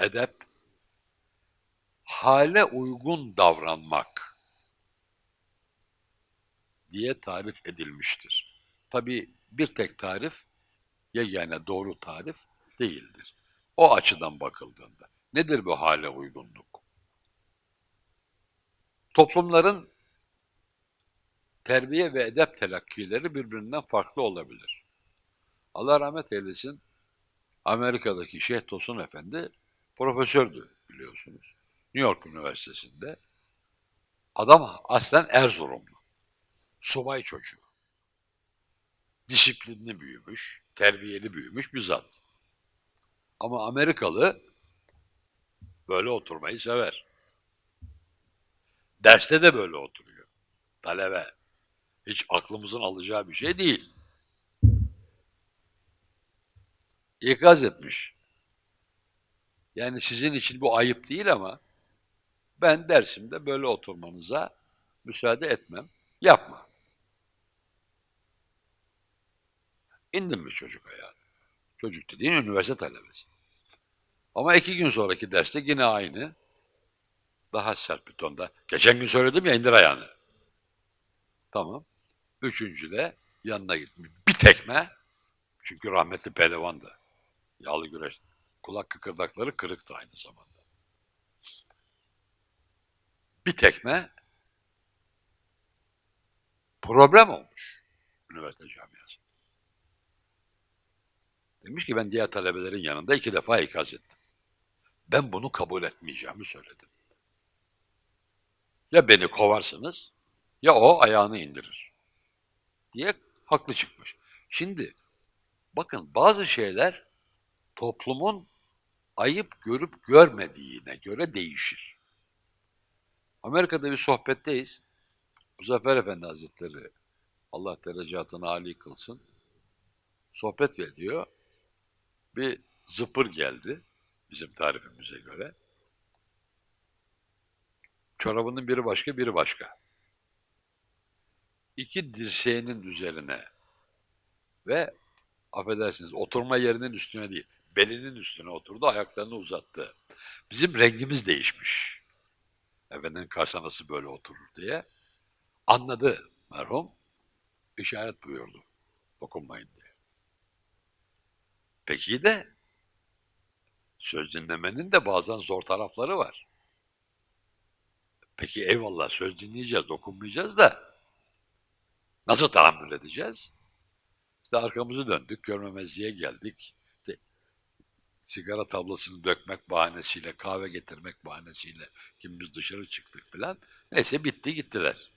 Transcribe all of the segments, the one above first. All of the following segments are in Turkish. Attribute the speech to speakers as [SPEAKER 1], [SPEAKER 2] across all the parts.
[SPEAKER 1] edep, hale uygun davranmak diye tarif edilmiştir. Tabi bir tek tarif yegane doğru tarif değildir. O açıdan bakıldığında. Nedir bu hale uygunluk? Toplumların terbiye ve edep telakkileri birbirinden farklı olabilir. Allah rahmet eylesin Amerika'daki Şeyh Tosun Efendi profesördü biliyorsunuz. New York Üniversitesi'nde. Adam aslen Erzurumlu. Subay çocuğu. Disiplinli büyümüş, terbiyeli büyümüş bir zat. Ama Amerikalı böyle oturmayı sever. Derste de böyle oturuyor. Talebe. Hiç aklımızın alacağı bir şey değil. İkaz etmiş. Yani sizin için bu ayıp değil ama ben dersimde böyle oturmanıza müsaade etmem. Yapma. İndim mi çocuk ayağa? Çocuk dediğin üniversite talebesi. Ama iki gün sonraki derste yine aynı. Daha sert bir tonda. Geçen gün söyledim ya indir ayağını. Tamam. Üçüncü de yanına gitmiş. Bir tekme. Çünkü rahmetli pehlivandı. Yağlı güreş. Kulak kıkırdakları kırıktı aynı zamanda. Bir tekme problem olmuş üniversite camiası. Demiş ki ben diğer talebelerin yanında iki defa ikaz ettim. Ben bunu kabul etmeyeceğimi söyledim. Ya beni kovarsınız ya o ayağını indirir. Diye haklı çıkmış. Şimdi bakın bazı şeyler toplumun ayıp görüp görmediğine göre değişir. Amerika'da bir sohbetteyiz. Muzaffer Efendi Hazretleri Allah derecatını âli kılsın. Sohbet ediyor. Bir zıpır geldi bizim tarifimize göre. Çorabının biri başka, biri başka. İki dirseğinin üzerine ve affedersiniz oturma yerinin üstüne değil, belinin üstüne oturdu, ayaklarını uzattı. Bizim rengimiz değişmiş. Efendinin karşısına böyle oturur diye. Anladı merhum. işaret buyurdu. Dokunmayın diye. Peki de söz dinlemenin de bazen zor tarafları var. Peki eyvallah söz dinleyeceğiz, dokunmayacağız da nasıl tahammül edeceğiz? İşte arkamızı döndük, görmemezliğe geldik. Sigara tablasını dökmek bahanesiyle, kahve getirmek bahanesiyle kim biz dışarı çıktık filan. Neyse bitti gittiler.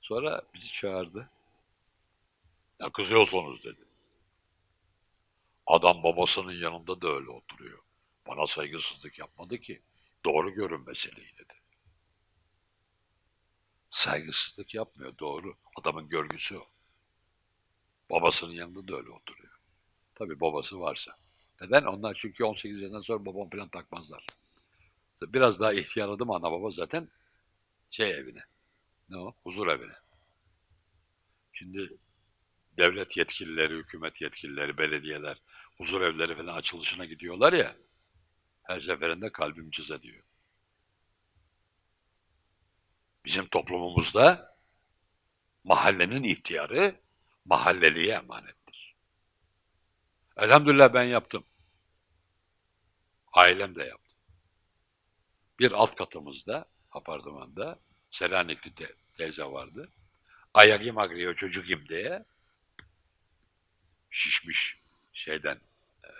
[SPEAKER 1] Sonra bizi çağırdı. Ya kızıyorsunuz dedi. Adam babasının yanında da öyle oturuyor. Bana saygısızlık yapmadı ki. Doğru görün meseleyi dedi. Saygısızlık yapmıyor doğru. Adamın görgüsü o. Babasının yanında da öyle oturuyor. Tabii babası varsa. Neden? Onlar çünkü 18 yaşından sonra babam falan takmazlar. Biraz daha ihtiyarladı mı ana baba zaten şey evine. Ne o? Huzur evine. Şimdi devlet yetkilileri, hükümet yetkilileri, belediyeler huzur evleri falan açılışına gidiyorlar ya her seferinde kalbim cız ediyor. Bizim toplumumuzda mahallenin ihtiyarı mahalleliye emanettir. Elhamdülillah ben yaptım. Ailem de yaptı. Bir alt katımızda, apartmanda Selanikli te teyze vardı. Ayagim agriyor çocuğum diye şişmiş şeyden e,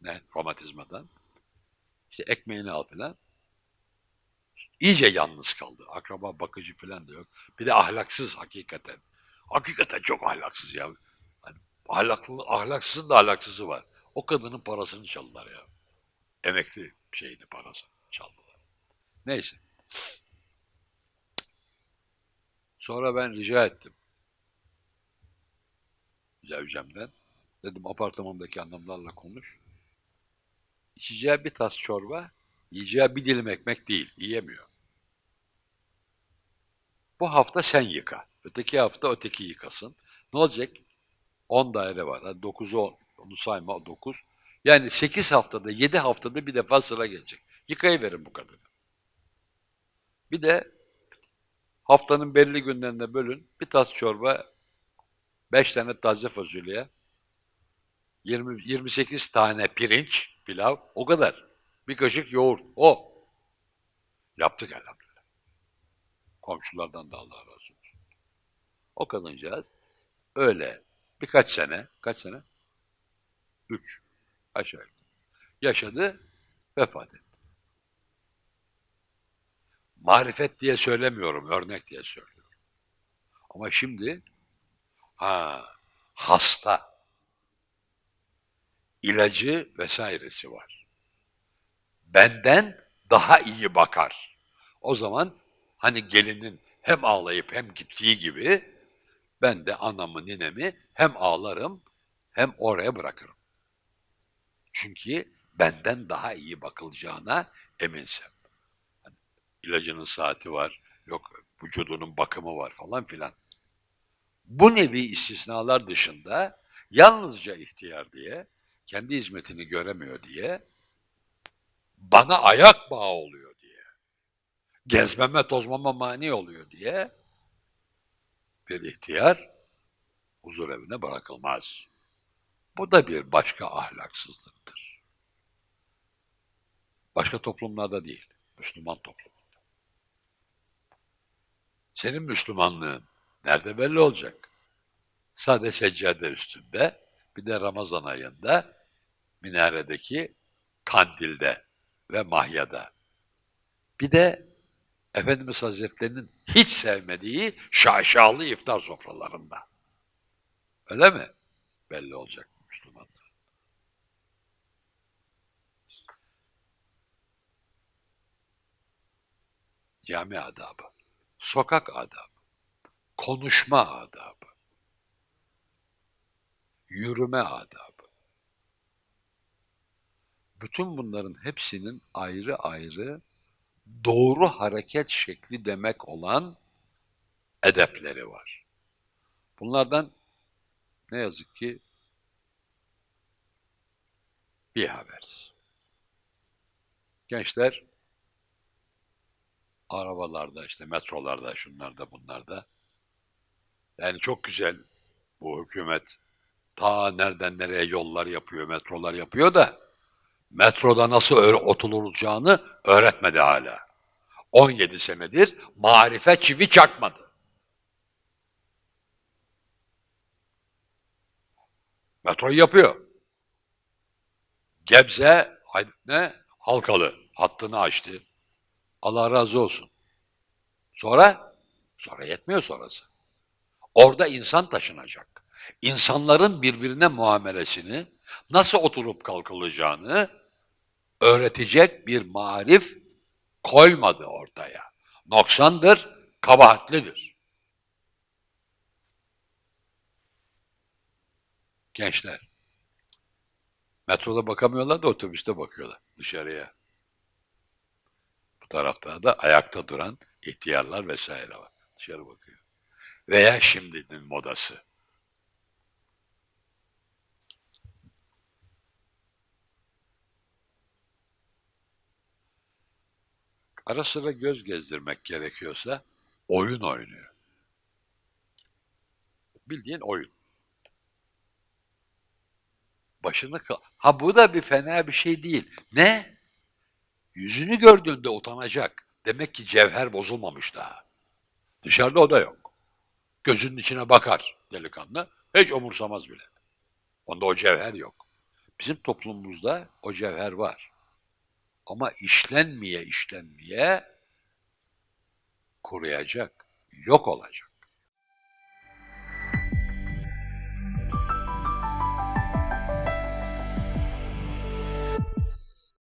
[SPEAKER 1] ne romatizmadan işte ekmeğini al filan iyice yalnız kaldı. Akraba bakıcı falan da yok. Bir de ahlaksız hakikaten. Hakikaten çok ahlaksız ya. Ahlaklı, ahlaksızın da ahlaksızı var. O kadının parasını çaldılar ya. Emekli şeyini parası çaldılar. Neyse. Sonra ben rica ettim. Zevcemden. Dedim apartmandaki annemlerle konuş. İçeceği bir tas çorba, yiyeceği bir dilim ekmek değil, yiyemiyor. Bu hafta sen yıka. Öteki hafta öteki yıkasın. Ne olacak? 10 daire var. Hadi 9'u 10, onu sayma 9. Yani 8 haftada, 7 haftada bir defa sıra gelecek. Yıkayıverin bu kadını. Bir de haftanın belli günlerine bölün. Bir tas çorba, 5 tane taze fasulye, 20, 28 tane pirinç, pilav, o kadar. Bir kaşık yoğurt, o. Yaptık elhamdülillah. Komşulardan da Allah razı olsun. O kadıncağız öyle birkaç sene, kaç sene? Üç. Aşağı yukarı. Yaşadı, vefat etti. Marifet diye söylemiyorum, örnek diye söylüyorum. Ama şimdi ha hasta ilacı vesairesi var. Benden daha iyi bakar. O zaman hani gelinin hem ağlayıp hem gittiği gibi ben de anamı ninemi hem ağlarım hem oraya bırakırım. Çünkü benden daha iyi bakılacağına eminsem. Hani ilacının saati var, yok vücudunun bakımı var falan filan. Bu nevi istisnalar dışında yalnızca ihtiyar diye, kendi hizmetini göremiyor diye, bana ayak bağı oluyor diye, gezmeme tozmama mani oluyor diye bir ihtiyar huzur evine bırakılmaz. Bu da bir başka ahlaksızlıktır. Başka toplumlarda değil, Müslüman toplumunda. Senin Müslümanlığın nerede belli olacak? Sade seccade üstünde, bir de Ramazan ayında minaredeki kandilde ve mahyada. Bir de Efendimiz Hazretlerinin hiç sevmediği şaşalı iftar sofralarında. Öyle mi? Belli olacak Müslümanlar. Cami adabı, sokak adabı, konuşma adabı, yürüme adabı. Bütün bunların hepsinin ayrı ayrı doğru hareket şekli demek olan edepleri var. Bunlardan ne yazık ki bir haberiz. Gençler arabalarda işte metrolarda şunlarda bunlarda yani çok güzel bu hükümet ta nereden nereye yollar yapıyor, metrolar yapıyor da metroda nasıl oturulacağını öğretmedi hala. 17 senedir marife çivi çakmadı. Metroyu yapıyor. Gebze ne? Halkalı hattını açtı. Allah razı olsun. Sonra? Sonra yetmiyor sonrası. Orada insan taşınacak. İnsanların birbirine muamelesini, nasıl oturup kalkılacağını öğretecek bir marif koymadı ortaya. Noksandır, kabahatlidir. Gençler, metroda bakamıyorlar da otobüste bakıyorlar dışarıya. Bu tarafta da ayakta duran ihtiyarlar vesaire var. Dışarı bakıyor. Veya şimdinin modası. Ara sıra göz gezdirmek gerekiyorsa oyun oynuyor. Bildiğin oyun. Başını kal... Ha bu da bir fena bir şey değil. Ne? Yüzünü gördüğünde utanacak. Demek ki cevher bozulmamış daha. Dışarıda o da yok. Gözünün içine bakar delikanlı. Hiç umursamaz bile. Onda o cevher yok. Bizim toplumumuzda o cevher var. Ama işlenmeye işlenmeye kuruyacak, yok olacak.